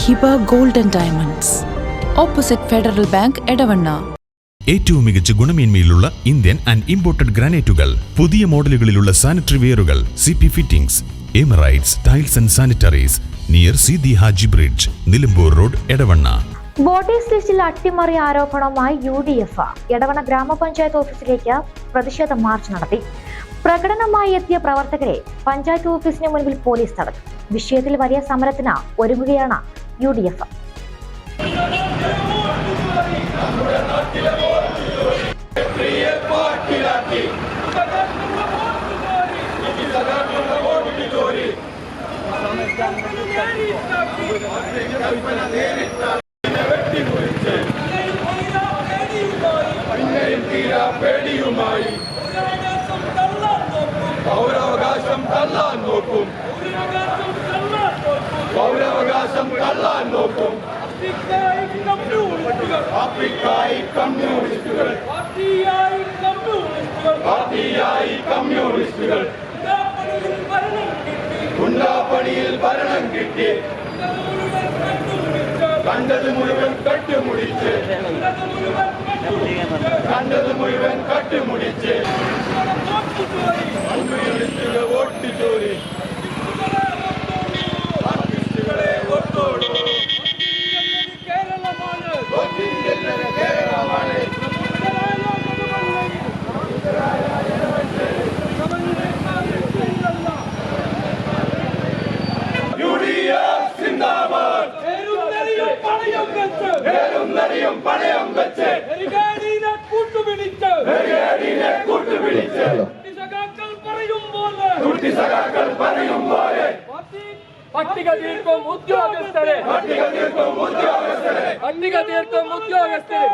Hiba gold and diamonds. Opposite federal bank Edavanna. ഏറ്റവും മികച്ച ഗുണമേന്മയിലുള്ള ഇന്ത്യൻ ആൻഡ് ഇമ്പോർട്ടഡ് ഗ്രാനൈറ്റുകൾ പുതിയ മോഡലുകളിലുള്ള sanitary വെയറുകൾ C P fittings Emirates tiles and sanitaries near Sidhi Haji bridge Nilambur road Edavanna. Body സ്റ്റിച്ചിൽ അട്ടിമറി ആരോപണവുമായി U D F Edavanna ഗ്രാമപഞ്ചായത്ത് ഓഫീസിലേക്ക് പ്രതിഷേധ മാർച്ച് നടത്തി. പ്രകടനമായി എത്തിയ പ്രവർത്തകരെ പഞ്ചായത്ത് ഓഫീസിന് മുൻപിൽ പോലീസ് തടഞ്ഞു. വിഷയത്തിൽ വലിയ സമരത്തിന് ഒരുങ്ങുകയാണ് യു ഡി എഫ് ஆப்பிரிக்காய் கம்யூனிஸ்டுகள். பாட்டியாய் கம்யூனிஸ்டுகள். பாட்டியாய் கம்யூனிஸ்டுகள். குண்டாப்பணியில் பரணம் கிட்டி. கண்டது முழுவன் கட்டு. முடிச்சு கண்டது முழுவன் கட்டு முடிச்சு നേരും നരിയും പണയം വെച്ച് ബ്രിഗേഡിനെ കൂട്ടുപിടിച്ച് കുട്ടി സഖാക്കൾ പറയും പോലെ പട്ടിക തീർക്കും ഉദ്യോഗസ്ഥരെ പട്ടിക തീർക്കും ഉദ്യോഗസ്ഥരെ പട്ടിക തീർക്കും ഉദ്യോഗസ്ഥരെ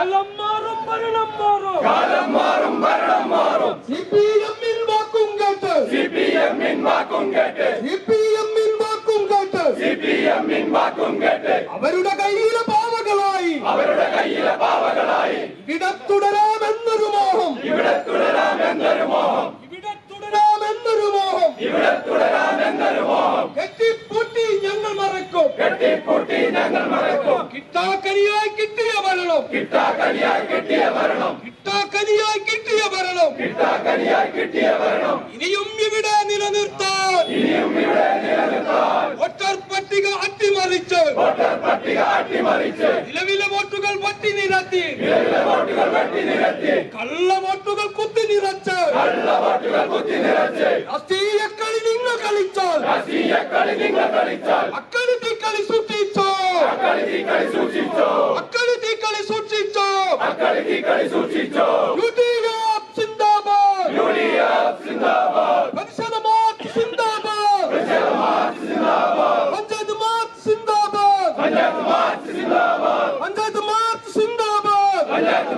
എല്ലാം മാറും ഭരണം മാറും. കാലം മാറും ഭരണം മാറും സി പി എമ്മിൻ വാക്കും കേട്ട് സി പി എമ്മിൻ വാക്കും കേട്ട് സി പി എമ്മിൻ വാക്കും കേട്ട് സി പി എമ്മിൻ വാക്കും കേട്ട് അവരുടെ കയ്യിലെ പാവകളായി അവരുടെ കയ്യിലെ പാവകളായി ഇവിടെ തുടരാമെന്നൊരു മോഹം ഇവിടെ തുടരാമെന്നൊരു മോഹം ഇവിടെ തുടരാമെന്നൊരു മോഹം ഇവിടെ തുടരാമെന്നൊരു മോഹം കെട്ടിപ്പൂട്ടി ഞങ്ങൾ മറക്കും കെട്ടിപ്പൂട്ടി ഞങ്ങൾ മറക്കും കിട്ടാക്കനിയായി കിട്ടിയ ഭരണം. കിട്ടാക്കനിയായി കിട്ടിയ ഭരണം. കിട്ടാക്കനിയായി കിട്ടിയ ഭരണം കിട്ടാക്കനിയായി ഇനിയും ഇവിടെ നിലനിർത്താൻ. ഇനിയും ഇവിടെ നിലനിർത്താൻ വോട്ടർ പട്ടിക അട്ടിമറിച്ച്. വോട്ടർ പട്ടിക അട്ടിമറിച്ച് നിലവിലെ വോട്ടുകൾ പട്ടി നിരത്തി. നിലവിലെ വോട്ടുകൾ വെട്ടി നിരത്തി കള്ള വോട്ടുകൾ കുത്തി നിറച്ച്. കള്ള നിങ്ങൾ കളിച്ചാൽ. രാഷ്ട്രീയ നിങ്ങൾ കളിച്ചാൽ അക്കളി കളി സൂക്ഷിച്ചോ കളി തീ കളി സൂക്ഷിച്ചോ അക്കളി കളി സൂക്ഷിച്ചോ കളി തീ കളി സൂക്ഷിച്ചോ യു ഡി എഫ് സിന്ദാബാദ് യു ഡി എഫ് സിന്ദാബാദ് പ്രതിഷേധ മാർച്ച് സിന്ദാബാദ് പഞ്ചായത്ത് മാർച്ച് സിന്ദാബാദ് പഞ്ചായത്ത് മാർച്ച് സിന്ദാബാദ് പഞ്ചായത്ത് മാർച്ച് സിന്ദാബാദ് പഞ്ചായത്ത്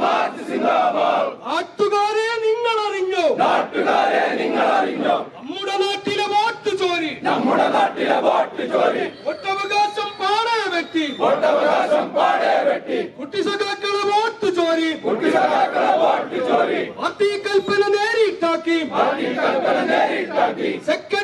മാർച്ച് സിന്ദാബാദ്. നാട്ടുകാരെ നിങ്ങൾ അറിഞ്ഞോ നാട്ടുകാരെ നിങ്ങൾ അറിഞ്ഞോ നമ്മുടെ നാട്ടിലെ വോട്ട് ചോരി. നമ്മുടെ നാട്ടിലെ വോട്ട് ചോരി. വോട്ടവകാശം പാടെ വെട്ടി. വോട്ടവകാശം പാടെ വെട്ടി. കുട്ടി സഖാക്കളെ Tati, Tati, Tati, Tati, Tati, Tati, Tati,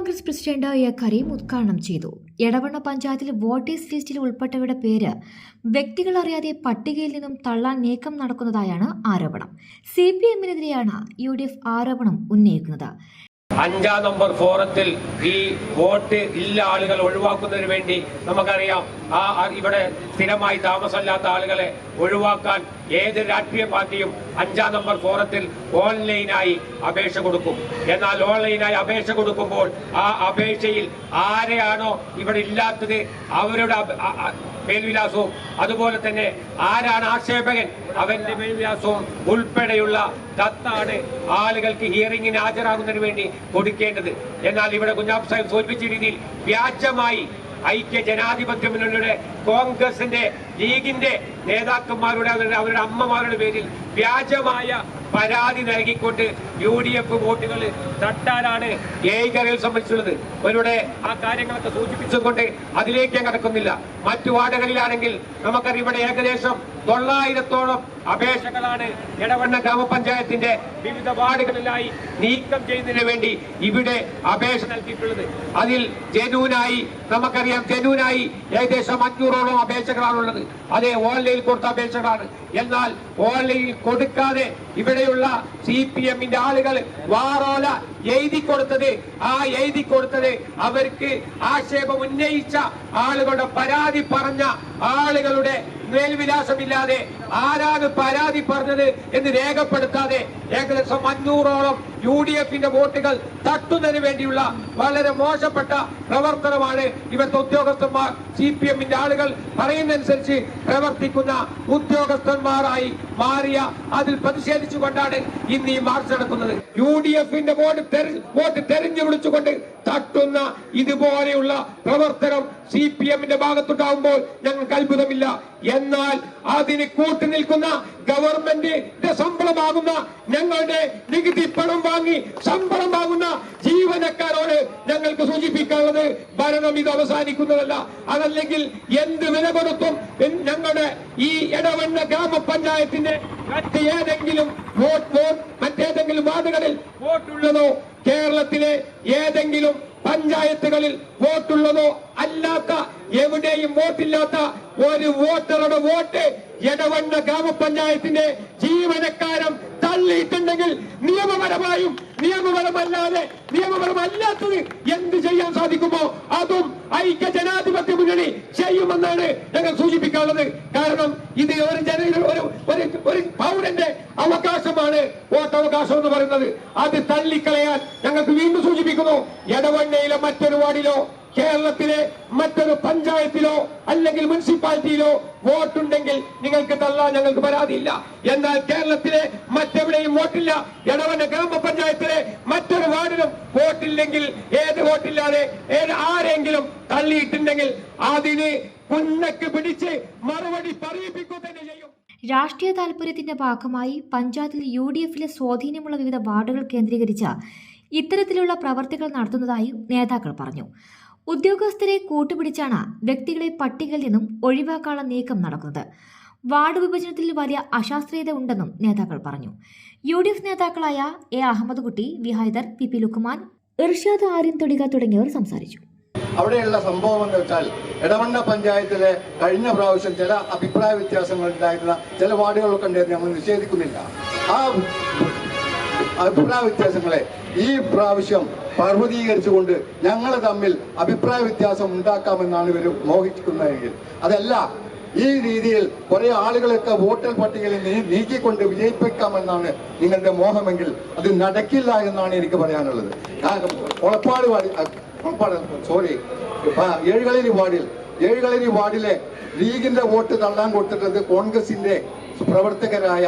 Congress president A Karim ഉദ്ഘാടനം ചെയ്തു. എടവണ്ണ പഞ്ചായത്തിൽ വോട്ടേഴ്സ് ലിസ്റ്റിൽ ഉൾപ്പെട്ടവരുടെ പേര് വ്യക്തികൾ അറിയാതെ പട്ടികയിൽ നിന്നും തള്ളാൻ നീക്കം നടക്കുന്നതായാണ് ആരോപണം. സി പി എമ്മിനെതിരെയാണ് യു ഡി എഫ് ആരോപണം ഉന്നയിക്കുന്നത്. അഞ്ചാം നമ്പർ ഫോറത്തിൽ ഈ വോട്ട് ഇല്ല ആളുകൾ ഒഴിവാക്കുന്നതിന് വേണ്ടി നമുക്കറിയാം ആ ഇവിടെ സ്ഥിരമായി താമസമില്ലാത്ത ആളുകളെ ഒഴിവാക്കാൻ ഏത് രാഷ്ട്രീയ പാർട്ടിയും അഞ്ചാം നമ്പർ ഫോറത്തിൽ ഓൺലൈനായി അപേക്ഷ കൊടുക്കും. എന്നാൽ ഓൺലൈനായി അപേക്ഷ കൊടുക്കുമ്പോൾ ആ അപേക്ഷയിൽ ആരെയാണോ ഇവിടെ ഇല്ലാത്തത് അവരുടെ മേൽവിലാസവും. അതുപോലെ തന്നെ ആരാണ് ആക്ഷേപകൻ? അവന്റെ മേൽവിലാസവും ഉൾപ്പെടെയുള്ള കത്താണ് ആളുകൾക്ക് ഹിയറിംഗിന് ഹാജരാകുന്നതിന് വേണ്ടി കൊടുക്കേണ്ടത്. എന്നാൽ ഇവിടെ കുഞ്ഞാബ് സാഹിബ് സൂചിപ്പിച്ച രീതിയിൽ വ്യാജമായി ഐക്യ ജനാധിപത്യ മുന്നണിയുടെ കോൺഗ്രസിന്റെ ലീഗിന്റെ നേതാക്കന്മാരുടെ അവരുടെ അവരുടെ അമ്മമാരുടെ പേരിൽ വ്യാജമായ പരാതി നൽകിക്കൊണ്ട് യു ഡി എഫ് വോട്ടുകൾ തട്ടാനാണ് ഏകരയിൽ സംബന്ധിച്ചുള്ളത്. അവരുടെ ആ കാര്യങ്ങളൊക്കെ സൂചിപ്പിച്ചുകൊണ്ട് അതിലേക്ക് കടക്കുന്നില്ല. മറ്റു വാർഡുകളിലാണെങ്കിൽ നമുക്കറിയാം ഇവിടെ ഏകദേശം തൊള്ളായിരത്തോളം അപേക്ഷകളാണ് എടവണ്ണ ഗ്രാമപഞ്ചായത്തിന്റെ വിവിധ വാർഡുകളിലായി നീക്കം ചെയ്യുന്നതിന് വേണ്ടി ഇവിടെ അപേക്ഷ നൽകിയിട്ടുള്ളത്. അതിൽ ജനൂനായി നമുക്കറിയാം ജനൂനായി ഏകദേശം അഞ്ഞൂറോളം അപേക്ഷകളാണുള്ളത്. അതേ ഓൺലൈനിൽ കൊടുത്ത അപേക്ഷകളാണ്. എന്നാൽ ഓൺലൈനിൽ കൊടുക്കാതെ ഇവിടെയുള്ള സി പി എമ്മിന്റെ ആളുകൾ വാറോല എഴുതി കൊടുത്തത് ആ എഴുതി കൊടുത്തത് അവർക്ക് ആക്ഷേപം ഉന്നയിച്ച ആളുകളുടെ പരാതി പറഞ്ഞ ആളുകളുടെ മേൽവിലാസമില്ലാതെ ആരാണ് പരാതി പറഞ്ഞത് എന്ന് രേഖപ്പെടുത്താതെ ഏകദേശം അഞ്ഞൂറോളം യു ഡി എഫിന്റെ വോട്ടുകൾ തട്ടുന്നതിന് വേണ്ടിയുള്ള വളരെ മോശപ്പെട്ട പ്രവർത്തനമാണ് ഇവിടുത്തെ ഉദ്യോഗസ്ഥന്മാർ സി പി എമ്മിന്റെ ആളുകൾ പറയുന്നതനുസരിച്ച് പ്രവർത്തിക്കുന്ന ഉദ്യോഗസ്ഥന്മാരായി മാറിയ അതിൽ പ്രതിഷേധിച്ചുകൊണ്ടാണ് ഇന്ന് ഈ മാർച്ച് നടക്കുന്നത്. യു ഡി എഫിന്റെ വോട്ട് വോട്ട് തെരഞ്ഞു വിളിച്ചുകൊണ്ട് തട്ടുന്ന ഇതുപോലെയുള്ള പ്രവർത്തനം സി പി എമ്മിന്റെ ഭാഗത്തുണ്ടാകുമ്പോൾ ഞങ്ങൾക്ക് അത്ഭുതമില്ല. എന്നാൽ അതിന് കൂട്ടുനിൽക്കുന്ന ഗവൺമെന്റിന്റെ ശമ്പളമാകുന്ന ഞങ്ങളുടെ നികുതി പണം വാങ്ങി ശമ്പളം വാങ്ങുന്ന ജീവനക്കാരോട് ഞങ്ങൾക്ക് സൂചിപ്പിക്കാനുള്ളത് ഭരണം ഇത് അവസാനിക്കുന്നതല്ല. അതല്ലെങ്കിൽ എന്ത് വില കൊടുത്തും ഞങ്ങളുടെ ഈ ഇടവണ്ണ ഗ്രാമപഞ്ചായത്തിന്റെ മറ്റേതെങ്കിലും വോട്ട് വോട്ട് മറ്റേതെങ്കിലും വാർഡുകളിൽ വോട്ടുള്ളതോ കേരളത്തിലെ ഏതെങ്കിലും പഞ്ചായത്തുകളിൽ വോട്ടുള്ളതോ അല്ലാത്ത എവിടെയും വോട്ടില്ലാത്ത ഒരു വോട്ടറുടെ വോട്ട് എടവണ്ണ ഗ്രാമപഞ്ചായത്തിന്റെ ജീവനക്കാരം തള്ളിയിട്ടുണ്ടെങ്കിൽ നിയമപരമായും നിയമപരമല്ലാതെ നിയമപരമല്ലാത്തത് എന്ത് ചെയ്യാൻ സാധിക്കുമോ അതും ഐക്യ ജനാധിപത്യ മുന്നണി ചെയ്യുമെന്നാണ് ഞങ്ങൾ സൂചിപ്പിക്കാനുള്ളത്. കാരണം ഇത് ഒരു ജന ഒരു ഒരു പൗരന്റെ അവകാശമാണ് വോട്ടവകാശം എന്ന് പറയുന്നത്. അത് തള്ളിക്കളയാൻ ഞങ്ങൾക്ക് വീണ്ടും സൂചിപ്പിക്കുന്നു. എടവണ്ണയിലെ മറ്റൊരു വാർഡിലോ കേരളത്തിലെ മറ്റൊരു പഞ്ചായത്തിലോ അല്ലെങ്കിൽ മുനിസിപ്പാലിറ്റിയിലോ വോട്ടുണ്ടെങ്കിൽ നിങ്ങൾക്ക് തള്ളാൻ ഞങ്ങൾക്ക് പരാതിയില്ല. എന്നാൽ കേരളത്തിലെ മറ്റെവിടെയും വോട്ടില്ല. എടവണ്ണ ഗ്രാമപഞ്ചായത്തിലെ മറ്റൊരു വാർഡിലും വോട്ടില്ലെങ്കിൽ ഏത് വോട്ടില്ലാതെ ഏത് ആരെങ്കിലും തള്ളിയിട്ടുണ്ടെങ്കിൽ അതിന് കുന്നക്ക് പിടിച്ച് മറുപടി പറയിപ്പിക്കുക തന്നെ ചെയ്യും. രാഷ്ട്രീയ താൽപര്യത്തിന്റെ ഭാഗമായി പഞ്ചായത്തിൽ യു ഡി എഫിലെ സ്വാധീനമുള്ള വിവിധ വാർഡുകൾ കേന്ദ്രീകരിച്ച ഇത്തരത്തിലുള്ള പ്രവർത്തികൾ നടത്തുന്നതായും നേതാക്കൾ പറഞ്ഞു. ഉദ്യോഗസ്ഥരെ കൂട്ടുപിടിച്ചാണ് വ്യക്തികളെ പട്ടികയിൽ നിന്നും ഒഴിവാക്കാനുള്ള നീക്കം നടക്കുന്നത്. വാർഡ് വിഭജനത്തിൽ വലിയ അശാസ്ത്രീയത ഉണ്ടെന്നും നേതാക്കൾ പറഞ്ഞു. യു ഡി എഫ് നേതാക്കളായ A. Ahmed Kutty V. Haider P. P. Lukman Irshad Aryan Thodika തുടങ്ങിയവർ സംസാരിച്ചു. അവിടെയുള്ള സംഭവം എന്ന് വെച്ചാൽ ഇടവണ്ണ പഞ്ചായത്തിലെ കഴിഞ്ഞ പ്രാവശ്യം ചില അഭിപ്രായ വ്യത്യാസങ്ങൾ ഉണ്ടായിരുന്ന ചില വാർഡുകളൊക്കെ ഉണ്ടായിരുന്നു ഞങ്ങൾ നിഷേധിക്കുന്നില്ല. ആ അഭിപ്രായ വ്യത്യാസങ്ങളെ ഈ പ്രാവശ്യം പർവതീകരിച്ചുകൊണ്ട് ഞങ്ങൾ തമ്മിൽ അഭിപ്രായ വ്യത്യാസം ഉണ്ടാക്കാമെന്നാണ് ഇവർ മോഹിക്കുന്നതെങ്കിൽ അതല്ല ഈ രീതിയിൽ കുറെ ആളുകളൊക്കെ വോട്ടർ പട്ടികയിൽ നീക്കിക്കൊണ്ട് വിജയിപ്പിക്കാമെന്നാണ് നിങ്ങളുടെ മോഹമെങ്കിൽ അത് നടക്കില്ല എന്നാണ് എനിക്ക് പറയാനുള്ളത്. ഉളപ്പാട് ഉളപ്പാട് സോറി ഏഴുകളരി വാർഡിൽ ഏഴുകളരി വാർഡിലെ ലീഗിന്റെ വോട്ട് തള്ളാൻ കൊടുത്തിട്ടത് കോൺഗ്രസിന്റെ പ്രവർത്തകരായ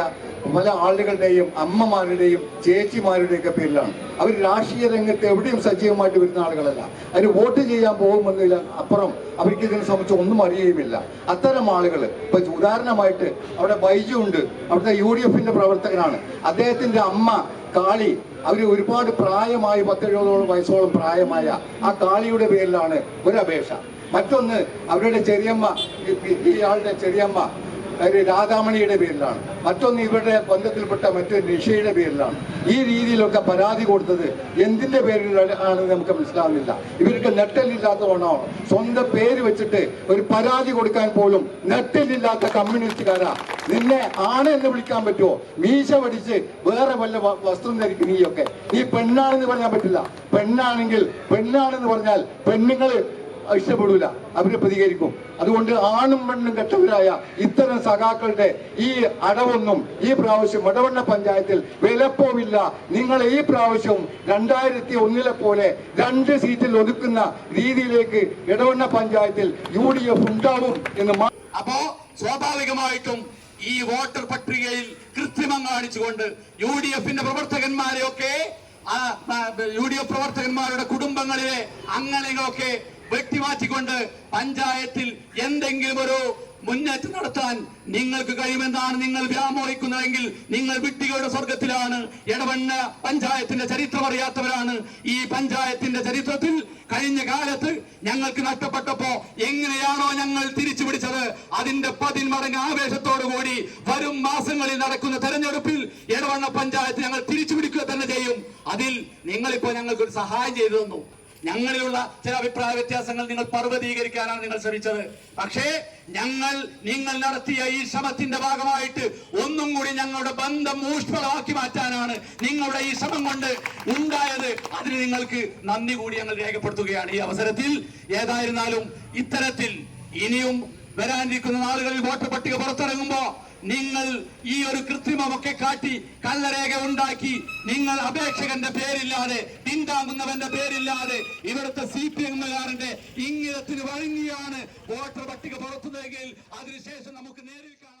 പല ആളുകളുടെയും അമ്മമാരുടെയും ചേച്ചിമാരുടെയൊക്കെ പേരിലാണ്. അവർ രാഷ്ട്രീയ രംഗത്ത് എവിടെയും സജീവമായിട്ട് വരുന്ന ആളുകളല്ല. അതിന് വോട്ട് ചെയ്യാൻ പോകുമെന്നതിൽ അപ്പുറം അവർക്ക് ഇതിനെ സംബന്ധിച്ച് ഒന്നും അറിയുകയുമില്ല. അത്തരം ആളുകൾ ഇപ്പൊ ഉദാഹരണമായിട്ട് അവിടെ ബൈജു ഉണ്ട്. അവിടുത്തെ യു ഡി എഫിന്റെ പ്രവർത്തകനാണ്. അദ്ദേഹത്തിന്റെ അമ്മ കാളി അവർ ഒരുപാട് പ്രായമായി പത്തെഴുപതോളം വയസ്സോളം പ്രായമായ ആ കാളിയുടെ പേരിലാണ് ഒരു അപേക്ഷ മറ്റൊന്ന് അവരുടെ ചെറിയമ്മ ഈ- ആളുടെ ചെറിയമ്മ ഒരു രാധാമണിയുടെ പേരിലാണ്. മറ്റൊന്ന് ഇവരുടെ ബന്ധത്തിൽപ്പെട്ട മറ്റൊരു നിഷയുടെ പേരിലാണ്. ഈ രീതിയിലൊക്കെ പരാതി കൊടുത്തത് എന്തിന്റെ പേരിലാണ് നമുക്ക് മനസ്സിലാവുന്നില്ല. ഇവർക്ക് നെട്ടലില്ലാത്തതുകൊണ്ടാണോ സ്വന്തം പേര് വെച്ചിട്ട് ഒരു പരാതി കൊടുക്കാൻ പോലും നെട്ടലില്ലാത്ത കമ്മ്യൂണിസ്റ്റുകാരാ. നിന്നെ ആണ് എന്ന് വിളിക്കാൻ പറ്റുമോ? മീശ പഠിച്ച് വേറെ വല്ല വസ്ത്രം ധരിക്കും നീയൊക്കെ. നീ പെണ്ണാണെന്ന് പറയാൻ പറ്റില്ല. പെണ്ണാണെങ്കിൽ പെണ്ണാണെന്ന് പറഞ്ഞാൽ പെണ്ണുങ്ങൾ ഇഷ്ടപ്പെടൂല അവർ പ്രതികരിക്കും. അതുകൊണ്ട് ആണും പെണ്ണും കെട്ടവരായ ഇത്തരം സഖാക്കളുടെ ഈ അടവൊന്നും ഈ പ്രാവശ്യം ഇടവണ്ണ പഞ്ചായത്തിൽ വിലപ്പോവില്ല. നിങ്ങൾ ഈ പ്രാവശ്യം രണ്ടായിരത്തി ഒന്നിലെ പോലെ രണ്ട് സീറ്റിൽ ഒതുക്കുന്ന രീതിയിലേക്ക് ഇടവണ്ണ പഞ്ചായത്തിൽ യു ഡി എഫ് ഉണ്ടാവും എന്ന് അപ്പോ സ്വാഭാവികമായിട്ടും ഈ വോട്ടർ പട്ടികയിൽ കൃത്രിമം കാണിച്ചുകൊണ്ട് യു ഡി എഫിന്റെ പ്രവർത്തകന്മാരെയൊക്കെ യു ഡി എഫ് പ്രവർത്തകന്മാരുടെ കുടുംബങ്ങളിലെ അംഗങ്ങളെയൊക്കെ വെട്ടിമാറ്റിക്കൊണ്ട് പഞ്ചായത്തിൽ എന്തെങ്കിലും ഒരു മുന്നേറ്റം നടത്താൻ നിങ്ങൾക്ക് കഴിയുമെന്നാണ് നിങ്ങൾ വ്യാമോഹിക്കുന്നതെങ്കിൽ നിങ്ങൾ വിട്ടികളുടെ സ്വർഗത്തിലാണ്. ഇടവണ്ണ പഞ്ചായത്തിന്റെ ചരിത്രം അറിയാത്തവരാണ്. ഈ പഞ്ചായത്തിന്റെ ചരിത്രത്തിൽ കഴിഞ്ഞ കാലത്ത് ഞങ്ങൾക്ക് നഷ്ടപ്പെട്ടപ്പോ എങ്ങനെയാണോ ഞങ്ങൾ തിരിച്ചു പിടിച്ചത്. അതിന്റെ പതിന്മടങ്ങ് ആവേശത്തോടു കൂടി വരും മാസങ്ങളിൽ നടക്കുന്ന തെരഞ്ഞെടുപ്പിൽ ഇടവണ്ണ പഞ്ചായത്ത് ഞങ്ങൾ തിരിച്ചു പിടിക്കുക തന്നെ ചെയ്യും. അതിൽ നിങ്ങളിപ്പോ ഞങ്ങൾക്ക് ഒരു സഹായം ചെയ്തു തന്നു. ഞങ്ങളിലുള്ള ചില അഭിപ്രായ വ്യത്യാസങ്ങൾ നിങ്ങൾ പർവതീകരിക്കാനാണ് നിങ്ങൾ ശ്രമിച്ചത്. പക്ഷേ ഞങ്ങൾ നിങ്ങൾ നടത്തിയ ഈ ശ്രമത്തിന്റെ ഭാഗമായിട്ട് ഒന്നും കൂടി ഞങ്ങളുടെ ബന്ധം ഊഷ്മളമാക്കി മാറ്റാനാണ് നിങ്ങളുടെ ഈ ശ്രമം കൊണ്ട് ഉണ്ടായത്. അതിന് നിങ്ങൾക്ക് നന്ദി കൂടി ഞങ്ങൾ രേഖപ്പെടുത്തുകയാണ്. ഈ അവസരത്തിൽ ഏതായിരുന്നാലും ഇത്തരത്തിൽ ഇനിയും വരാനിരിക്കുന്ന നാളുകളിൽ വോട്ടർ പട്ടിക പുറത്തിറങ്ങുമ്പോ നിങ്ങൾ ഈ ഒരു കൃത്രിമമൊക്കെ കാട്ടി കള്ളരേഖ ഉണ്ടാക്കി നിങ്ങൾ അപേക്ഷകന്റെ പേരില്ലാതെ പിന്താങ്ങുന്നവന്റെ പേരില്ലാതെ ഇവിടുത്തെ സി പി എമ്മുകാരന്റെ ഇംഗിതത്തിന് വഴങ്ങിയാണ് വോട്ടർ പട്ടിക പുറത്തുവെങ്കിൽ അതിനുശേഷം നമുക്ക് നേരിൽ കാണാം.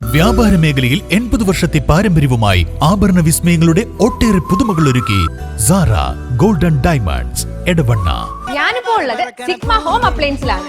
വ്യാപാര മേഖലയിൽ എൺപത് വർഷത്തെ പാരമ്പര്യവുമായി ആഭരണ വിസ്മയങ്ങളുടെ ഒട്ടേറെ പുതുമകൾ ഒരുക്കി സാറ ഗോൾഡൻ ഡയമണ്ട്സ് എടവണ്ണ. ഞാനിപ്പോ ഉള്ളത് സിഗ്മ ഹോം അപ്ലയൻസിലാണ്